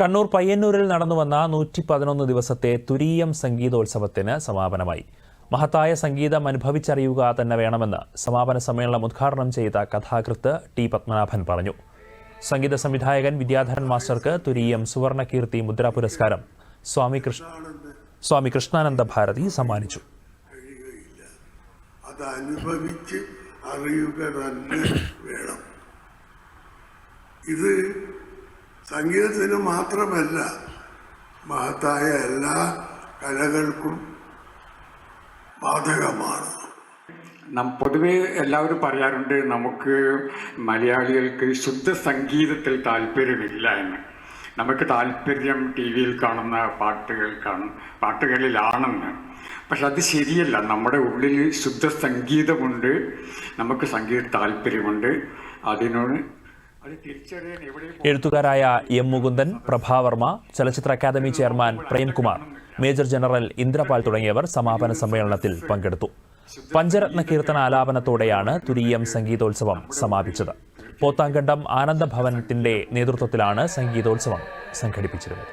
കണ്ണൂർ പയ്യന്നൂരിൽ നടന്നുവന്ന നൂറ്റി പതിനൊന്ന് ദിവസത്തെ തുരീയം സംഗീതോത്സവത്തിന് സമാപനമായി. മഹത്തായ സംഗീതം അനുഭവിച്ചറിയുക തന്നെ വേണമെന്ന് സമാപന സമ്മേളനം ഉദ്ഘാടനം ചെയ്ത കഥാകൃത്ത് ടി പത്മനാഭൻ പറഞ്ഞു. സംഗീത സംവിധായകൻ വിദ്യാധരൻ മാസ്റ്റർക്ക് തുരീയം സുവർണകീർത്തി മുദ്രാ പുരസ്കാരം സ്വാമി കൃഷ്ണ സ്വാമി കൃഷ്ണാനന്ദ ഭാരതി സമ്മാനിച്ചു. അറിയുക തന്നെ വേണം. ഇത് സംഗീതത്തിന് മാത്രമല്ല മഹത്തായ എല്ലാ കലകൾക്കും ബാധകമാണ്. നം പൊതുവേ എല്ലാവരും പറയാറുണ്ട് നമുക്ക് മലയാളികൾക്ക് ശുദ്ധ സംഗീതത്തിൽ താല്പര്യമില്ല എന്ന്. നമുക്ക് താല്പര്യം ടി വിയിൽ കാണുന്ന പാട്ടുകൾക്കാണ് പാട്ടുകളിലാണെന്ന്. പക്ഷെ അത് ശരിയല്ല. നമ്മുടെ ഉള്ളിൽ ശുദ്ധ സംഗീതമുണ്ട് നമുക്ക് സംഗീത താല്പര്യമുണ്ട്. അതിനോട് എഴുത്തുകാരായ എം മുകുന്ദൻ പ്രഭാവർമ്മ ചലച്ചിത്ര academy chairman Premkumar major general Indrapal തുടങ്ങിയവർ സമാപന സമ്മേളനത്തിൽ പങ്കെടുത്തു. പഞ്ചരത്ന കീർത്തന ആലാപനത്തോടെയാണ് തുരീയം സംഗീതോത്സവം സമാപിച്ചത്. പോത്താങ്കണ്ടം ആനന്ദഭവനത്തിന്റെ നേതൃത്വത്തിലാണ് സംഗീതോത്സവം സംഘടിപ്പിച്ചിരുന്നത്.